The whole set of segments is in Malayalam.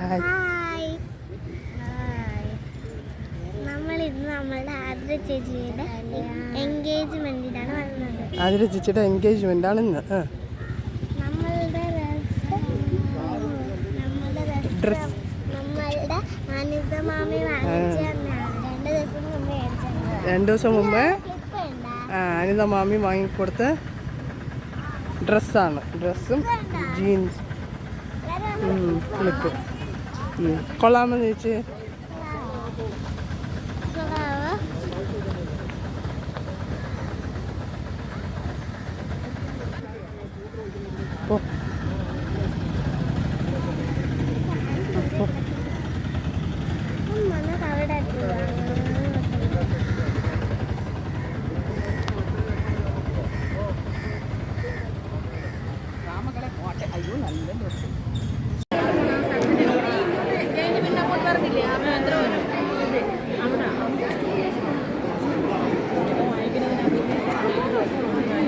ഹായ് നമ്മൾ ഇന്ന് നമ്മളുടെ ആദ്യ ചേച്ചിയുടെ എൻഗേജ്മെന്റിനാണ് വന്നത്. ആതിര ചേച്ചിയുടെ എൻഗേജ്മെന്റ് ആണ് ഇന്ന്. ആ. നമ്മളുടെ അനിത മാമി വാങ്ങിച്ചു രണ്ട് ദിവസം മുമ്പ് അനിത മാമി വാങ്ങിക്കൊടുത്ത ഡ്രസ്സാണ് ഡ്രസ്സും ജീൻസ് ക്ലിപ്പ് കൊള്ളാമോ ചേച്ചി? പോ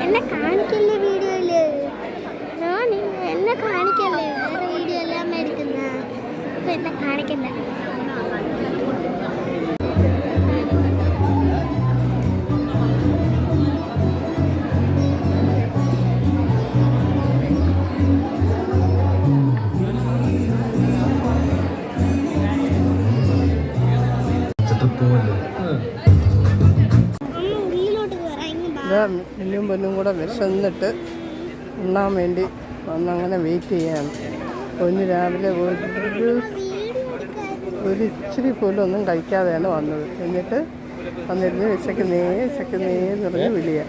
എന്നെ കാണിക്കല്ലേ വീഡിയോയിൽ? ഞാൻ എന്നെ കാണിക്കല്ലേ? വേറെ വീഡിയോ എല്ലാം മേടിക്കുന്ന അപ്പൊ എന്നെ കാണിക്കണ്ട? ഇതാ മില്ലും പൊന്നും കൂടെ വിശന്നിട്ട് ഉണ്ണാൻ വേണ്ടി വന്നങ്ങനെ വെയിറ്റ് ചെയ്യാണ്. ഒന്ന് രാവിലെ ഒരു ഒരു ഇച്ചിരി പോലും ഒന്നും കഴിക്കാതെയാണ് വന്നത്. എന്നിട്ട് വന്നിരുന്ന് വിശക്കുന്നേ വിശക്കുന്നേ എന്ന് പറഞ്ഞ് വിളിയ.